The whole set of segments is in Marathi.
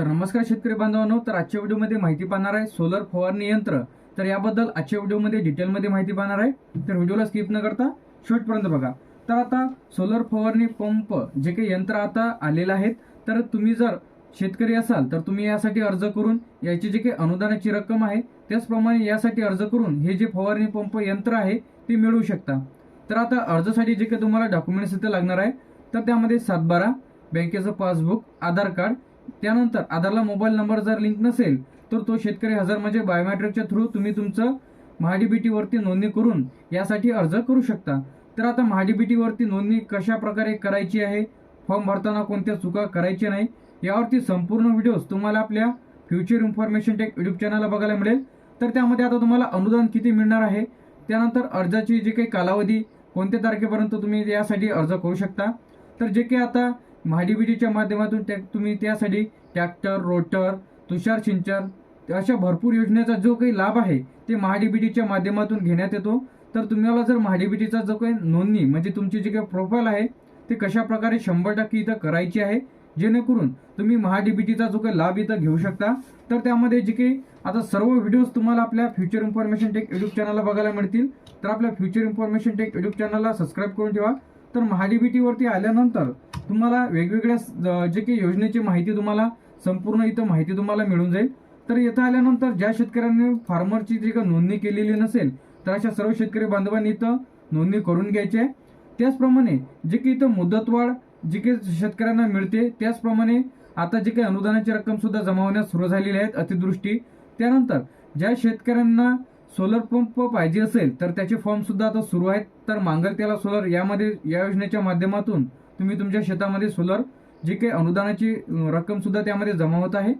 तर नमस्कार शेतकरी बांधवांनो तर आजच्या व्हिडिओमध्ये माहिती पाहणार आहे सोलर फवारणी यंत्र. तर याबद्दल आजच्या व्हिडिओमध्ये डिटेलमध्ये माहिती पाहणार आहे. तर व्हिडिओला स्किप न करता शेवटपर्यंत बघा. तर आता सोलर फवारणी पंप जे काही यंत्र आता आलेलं आहेत तर तुम्ही जर शेतकरी असाल तर तुम्ही यासाठी अर्ज करून याची जी काही अनुदानाची रक्कम आहे त्याचप्रमाणे यासाठी अर्ज करून हे जे फवारणी पंप यंत्र आहे ते मिळवू शकता. तर आता अर्जासाठी जे काही तुम्हाला डॉक्युमेंट्स इथे लागणार आहे तर त्यामध्ये सातबारा बँकेचं पासबुक आधार कार्ड त्यानंतर आधारला मोबाईल नंबर जर लिंक नसेल तर तो शेतकरी हजर म्हणजे बायोमेट्रिकच्या थ्रू तुम्ही तुमचं महाडीबीटीवरती नोंदणी करून यासाठी अर्ज करू शकता. तर आता महाडीबीटीवरती नोंदणी कशा प्रकारे करायची आहे? फॉर्म भरताना कोणत्या चुका करायच्या नाही? यावरती संपूर्ण व्हिडिओज तुम्हाला आपल्या फ्युचर इन्फॉर्मेशन टेक यूट्यूब चॅनलला बघायला मिळेल. तर त्यामध्ये आता तुम्हाला अनुदान किती मिळणार आहे? त्यानंतर अर्जाची जी काही कालावधी कोणत्या तारखेपर्यंत तुम्ही यासाठी अर्ज करू शकता? तर जे काही आता महाडीबीटीच्या माध्यमातून त्या तुम्ही त्यासाठी ट्रॅक्टर रोटर तुषार सिंचन अशा भरपूर योजनेचा जो काही लाभ आहे ते महाडीबीटीच्या माध्यमातून घेण्यात येतो. तर तुम्हाला जर महाडीबीटीचा जो काही नोंदणी म्हणजे तुमची जी काही प्रोफाईल आहे ते कशा प्रकारे शंभर टक्के इथं करायची आहे जेणेकरून तुम्ही महाडीबीटीचा जो काही लाभ इथं घेऊ शकता. तर त्यामध्ये जे काही आता सर्व व्हिडिओज तुम्हाला आपल्या फ्युचर इन्फॉर्मेशन टेक युट्यूब चॅनलला बघायला मिळतील. तर आपल्या फ्युचर इन्फॉर्मेशन टेक युट्यूब चॅनलला सबस्क्राईब करून ठेवा. तर महाडीबीटीवरती आल्यानंतर तुम्हाला वेगवेगळ्या जे काही योजनेची माहिती तुम्हाला संपूर्ण इथं माहिती तुम्हाला मिळून जाईल. तर इथं आल्यानंतर ज्या शेतकऱ्यांनी फार्मरची जी काही नोंदणी केलेली नसेल तर अशा सर्व शेतकरी बांधवांनी इथं नोंदणी करून घ्यायची आहे. त्याचप्रमाणे जे काही इथं मुदतवाढ जी काही शेतकऱ्यांना मिळते त्याचप्रमाणे आता जे काही अनुदानाची रक्कम सुद्धा जमा होण्यास सुरू झालेली आहेत अतिदृष्टी. त्यानंतर ज्या शेतकऱ्यांना सोलर पंप पाहिजे असेल तर त्याचे फॉर्म सुद्धा आता सुरू आहेत. तर मांगल त्याला सोलर यामध्ये या योजनेच्या माध्यमातून तुम्ही तुमच्या शेतामध्ये सोलर जी काही अनुदानाची रक्कमसुद्धा रक्कम सुद्धा त्यामध्ये जमा होत आहे.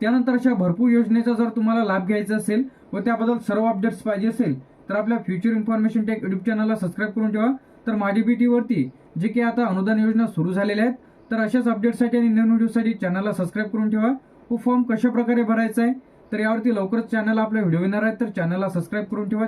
त्यानंतर अशा भरपूर योजनेचा जर तुम्हाला लाभ घ्यायचा असेल व त्याबद्दल सर्व अपडेट्स पाहिजे असेल तर आपल्या फ्युचर इन्फॉर्मेशन टेक युट्यूब चॅनलला सबस्क्राईब करून ठेवा. तर माझी बी टीवरती जे काही आता अनुदान योजना सुरू झालेल्या आहेत तर अशाच अपडेट्ससाठी आणि नवीन व्हिडिओसाठी चॅनलला सबस्क्राईब करून ठेवा. व फॉर्म कशा प्रकारे भरायचा आहे तर यावरती लवकरच चॅनल आपल्या व्हिडिओ येणार आहे तर चॅनलला सबस्क्राईब करून ठेवा.